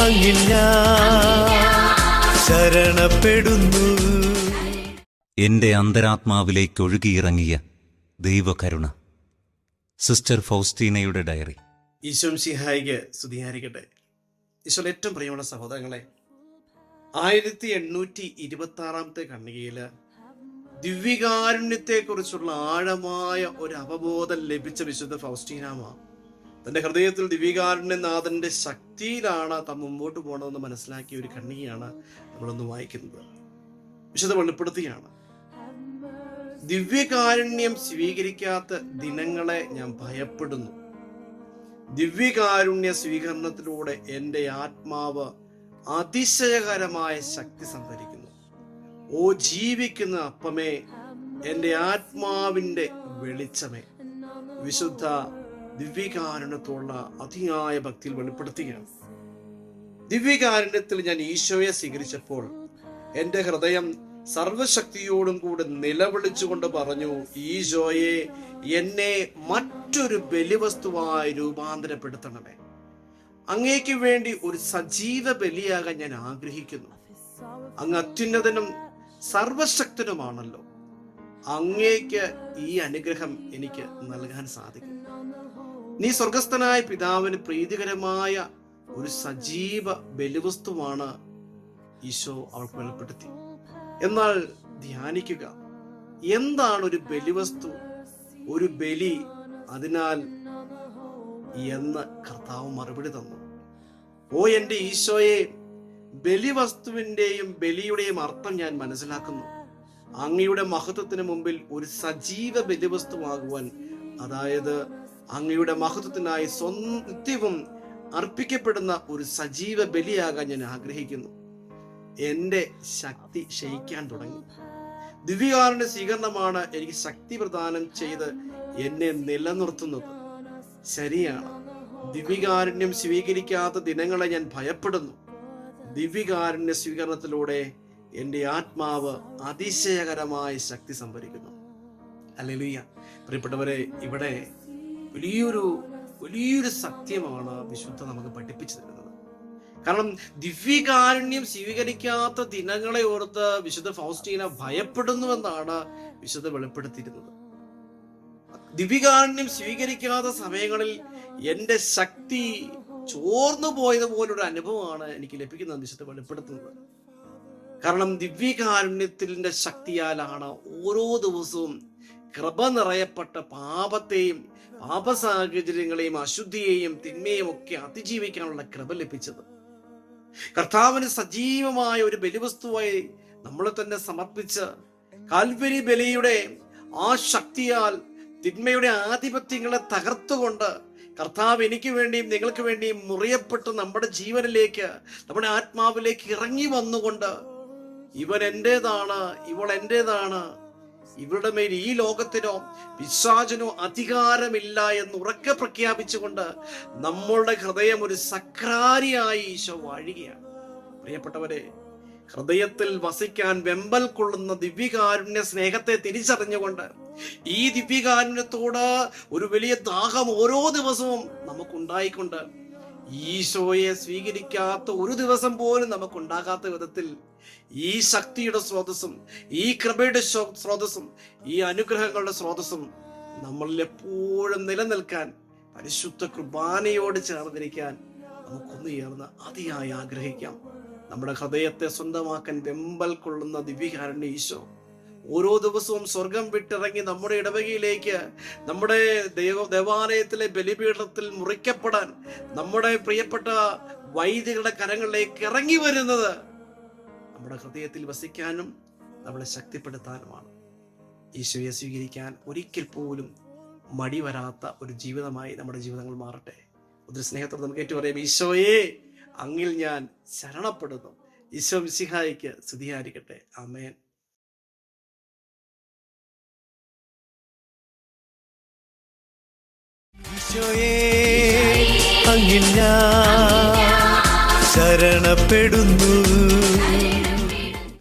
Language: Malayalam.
അങ്ങിൽ ഞാൻ ശരണപ്പെടുന്നു. എന്റെ അന്തരാത്മാവിലേക്ക് ഒഴുകിയിറങ്ങിയ ദൈവകരുണ. സിസ്റ്റർ ഫൗസ്റ്റീനയുടെ ഡയറി. ഈശോം സിഹായിക്ക് സ്തുതിയായിരിക്കട്ടെ. ഈശോയുടെ ഏറ്റവും പ്രിയമുള്ള സഹോദരങ്ങളെ ആയിരത്തി എണ്ണൂറ്റി ഇരുപത്തി ആറാമത്തെ കണ്ണികയിൽ ദിവ്യകാരുണ്യത്തെക്കുറിച്ചുള്ള ആഴമായ ഒരു അവബോധം ലഭിച്ച വിശുദ്ധ ഫൗസ്റ്റീനാമ തന്റെ ഹൃദയത്തിൽ ദിവ്യകാരുണ്യനാഥന്റെ ശക്തിയിലാണ് താൻ മുമ്പോട്ട് പോകണമെന്ന് മനസ്സിലാക്കിയ ഒരു കണ്ണിയാണ് നമ്മളൊന്ന് വായിക്കുന്നത്. വിശദ വെളിപ്പെടുത്തുകയാണ് ദിവ്യകാരുണ്യം സ്വീകരിക്കാത്ത ദിനങ്ങളെ ഞാൻ ഭയപ്പെടുന്നു. ദിവ്യകാരുണ്യ സ്വീകരണത്തിലൂടെ എന്റെ ആത്മാവ് അതിശയകരമായ ശക്തി സംഭരിക്കുന്നു. ഓ ജീവിക്കുന്ന അപ്പമേ എന്റെ ആത്മാവിന്റെ വെളിച്ചമേ. വിശുദ്ധ ദിവ്യകാരുണ്യത്തോടുള്ള അതിയായ ഭക്തിയിൽ വെളിപ്പെടുത്തുകയാണ്. ദിവ്യകാരുണ്യത്തിൽ ഞാൻ ഈശോയെ സ്വീകരിച്ചപ്പോൾ എന്റെ ഹൃദയം സർവശക്തിയോടും കൂടെ നിലവിളിച്ചുകൊണ്ട് പറഞ്ഞു ഈശോയെ എന്നെ മറ്റൊരു ബലിവസ്തുവായി രൂപാന്തരപ്പെടുത്തണമേ. അങ്ങേക്ക് വേണ്ടി ഒരു സജീവ ബലിയാകാൻ ഞാൻ ആഗ്രഹിക്കുന്നു. അങ്ങ് അത്യുന്നതനും സർവശക്തനുമാണല്ലോ അങ്ങേക്ക് ഈ അനുഗ്രഹം എനിക്ക് നൽകാൻ സാധിക്കും. നീ സ്വർഗസ്ഥനായ പിതാവിന് പ്രീതികരമായ ഒരു സജീവ ബലിവസ്തുവാണ് ഈശോ അവൾക്ക് വെളിപ്പെടുത്തി. എന്നാൽ ധ്യാനിക്കുക എന്താണ് ഒരു ബലിവസ്തു? ഒരു ബലി അതിനാൽ എന്ന് കർത്താവ് മറുപടി തന്നു. ഓ എന്റെ ഈശോയെ ബലിവസ്തുവിന്റെയും ബലിയുടെയും അർത്ഥം ഞാൻ മനസ്സിലാക്കുന്നു. അങ്ങയുടെ മഹത്വത്തിന് മുമ്പിൽ ഒരു സജീവ ബലിവസ്തുവാകുവാൻ അതായത് അങ്ങയുടെ മഹത്വത്തിനായി സ്വന്തവും അർപ്പിക്കപ്പെടുന്ന ഒരു സജീവ ബലിയാകാൻ ഞാൻ ആഗ്രഹിക്കുന്നു. എന്റെ ശക്തി ക്ഷയിക്കാൻ തുടങ്ങി. ദിവ്യകാരന്റെ സ്വീകരണമാണ് എനിക്ക് ശക്തി പ്രദാനം ചെയ്ത് എന്നെ നിലനിർത്തുന്നത്. ശരിയാണ്. ദിവ്യകാരുണ്യം സ്വീകരിക്കാത്ത ദിനങ്ങളെ ഞാൻ ഭയപ്പെടുന്നു. ദിവ്യകാരുണ്യ സ്വീകരണത്തിലൂടെ എന്റെ ആത്മാവ് അതിശയകരമായ ശക്തി സംഭരിക്കുന്നു. അല്ലെലുയ്യ. പ്രിയപ്പെട്ടവരെ ഇവിടെ വലിയൊരു വലിയൊരു സത്യമാണ് വിശുദ്ധ നമുക്ക് പഠിപ്പിച്ചു തരുന്നത്. കാരണം ദിവ്യകാരുണ്യം സ്വീകരിക്കാത്ത ദിനങ്ങളെ ഓർത്ത് വിശുദ്ധ ഫൗസ്റ്റീന ഭയപ്പെടുന്നുവെന്നാണ് വിശുദ്ധ വെളിപ്പെടുത്തിയിരുന്നത്. ദിവ്യകാരുണ്യം സ്വീകരിക്കാത്ത സമയങ്ങളിൽ എന്റെ ശക്തി ചോർന്നു പോയതുപോലൊരു അനുഭവമാണ് എനിക്ക് ലഭിക്കുന്നത് വിശുദ്ധ വെളിപ്പെടുത്തുന്നത്. കാരണം ദിവ്യകാരുണ്യത്തിന്റെ ശക്തിയാലാണ് ഓരോ ദിവസവും കൃപ നിറയപ്പെട്ട പാപത്തെയും പാപ സാഹചര്യങ്ങളെയും അശുദ്ധിയെയും തിന്മയും ഒക്കെ അതിജീവിക്കാനുള്ള കൃപ ലഭിച്ചത്. കർത്താവിന് സജീവമായ ഒരു ബലിവസ്തുവായി നമ്മളെ തന്നെ സമർപ്പിച്ച് കാൽവരി ബലിയുടെ ആ ശക്തിയാൽ തിന്മയുടെ ആധിപത്യങ്ങളെ തകർത്തുകൊണ്ട് കർത്താവ് എനിക്ക് വേണ്ടിയും നിങ്ങൾക്ക് വേണ്ടിയും മുറിയപ്പെട്ട് നമ്മുടെ ജീവനിലേക്ക് നമ്മുടെ ആത്മാവിലേക്ക് ഇറങ്ങി വന്നുകൊണ്ട് ഇവൻ എന്റെതാണ് ഇവൾ എന്റേതാണ് ഇവരുടെ മേൽ ഈ ലോകത്തിനോ പിശാചിനോ അധികാരമില്ല എന്ന് ഉറക്കെ പ്രഖ്യാപിച്ചുകൊണ്ട് നമ്മളുടെ ഹൃദയം ഒരു സക്രാരിയായി ഈശോ വാഴുകയാണ്. പ്രിയപ്പെട്ടവരെ ഹൃദയത്തിൽ വസിക്കാൻ വെമ്പൽ കൊള്ളുന്ന ദിവ്യകാരുണ്യ സ്നേഹത്തെ തിരിച്ചറിഞ്ഞുകൊണ്ട് ഈ ദിവ്യകാരുണ്യത്തോട് ഒരു വലിയ ദാഹം ഓരോ ദിവസവും നമുക്കുണ്ടായിക്കൊണ്ട് ഈശോയെ സ്വീകരിക്കാത്ത ഒരു ദിവസം പോലും നമുക്കുണ്ടാകാത്ത വിധത്തിൽ ഈ ശക്തിയുടെ സ്രോതസ്സും ഈ കൃപയുടെ സ്രോതസ്സും ഈ അനുഗ്രഹങ്ങളുടെ സ്രോതസ്സും നമ്മളിൽ എപ്പോഴും നിലനിൽക്കാൻ പരിശുദ്ധ കുർബാനയോട് ചേർന്നിരിക്കാൻ നമുക്കൊന്ന് ചേർന്ന് അതിയായി ആഗ്രഹിക്കാം. നമ്മുടെ ഹൃദയത്തെ സ്വന്തമാക്കാൻ വെമ്പൽ കൊള്ളുന്ന ദിവ്യകാരുണ്യ ഈശോ ഓരോ ദിവസവും സ്വർഗം വിട്ടിറങ്ങി നമ്മുടെ ഇടവകയിലേക്ക് നമ്മുടെ ദൈവ ദേവാലയത്തിലെ ബലിപീഠത്തിൽ മുറിക്കപ്പെടാൻ നമ്മുടെ പ്രിയപ്പെട്ട വൈദികളുടെ കരങ്ങളിലേക്ക് ഇറങ്ങി വരുന്നത് നമ്മുടെ ഹൃദയത്തിൽ വസിക്കാനും നമ്മളെ ശക്തിപ്പെടുത്താനുമാണ്. ഈശോയെ സ്വീകരിക്കാൻ ഒരിക്കൽ പോലും മടി വരാത്ത ഒരു ജീവിതമായി നമ്മുടെ ജീവിതങ്ങൾ മാറട്ടെ. ഒത്തിരി സ്നേഹത്തോടെ നമുക്ക് ഏറ്റവും പറയാം ഈശോയെ അങ്ങിൽ ഞാൻ ശരണപ്പെടുന്നു. ഈശോ വിശിഹായിക്ക് സ്തുതിയായിരിക്കട്ടെ. ആമേൻ. ഈശോയേ അങ്ങിൽ ഞാൻ ശരണപ്പെടുന്നു.